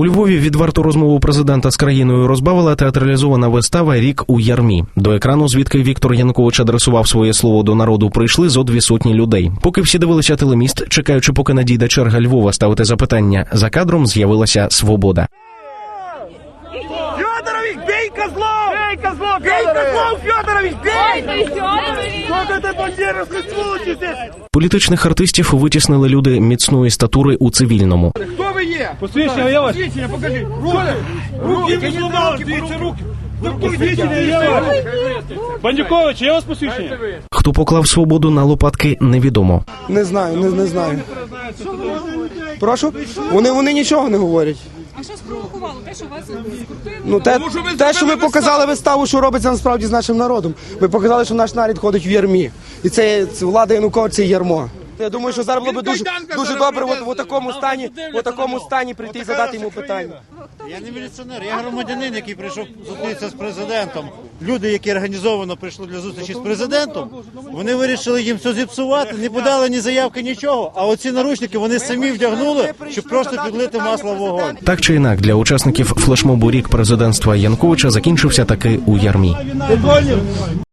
У Львові відверту розмову президента з країною розбавила театралізована вистава Рік у ярмі. До екрану, звідки Віктор Янукович адресував своє слово до народу, прийшли зо дві сотні людей. Поки всі дивилися телеміст, чекаючи, поки надійде черга Львова ставити запитання, за кадром з'явилася свобода. Федорович, бей козлов! Бей козлов, бей козлов, Федорович, бей! Сколько ты бандеровской здесь? Політичних артистів витіснили люди міцної статури у цивільному. Хто ви є? Посвідчення є вас? Посвідчення, покажи. Руки! Руки не зламав, дивіться руки! Посвідчення є вас? Бандюкович, у вас посвідчення? Хто поклав свободу на лопатки, невідомо. Не знаю, не, не знаю. Прошу? Вони, вони нічого не говорять. А що спровокувало? Те, що вас скрутили? Ну, те, Тому що ви те, що ви зробили показали виставу, що робиться насправді з нашим народом. Ви показали, що наш народ ходить в ярмі. І це, це влада Януковича це ярмо. Я думаю, що зараз було б дуже, дуже добре от, в такому стані, в такому стані прийти і задати йому питання. Я не міліціонер, я громадянин, який прийшов зустрітися з президентом. Люди, які організовано прийшли для зустрічі з президентом, вони вирішили їм все зіпсувати, не подали ні заявки, нічого. А оці наручники вони самі вдягнули, щоб просто підлити масло в вогонь. Так чи інак, для учасників флешмобу рік президентства Янковича закінчився таки у ярмі.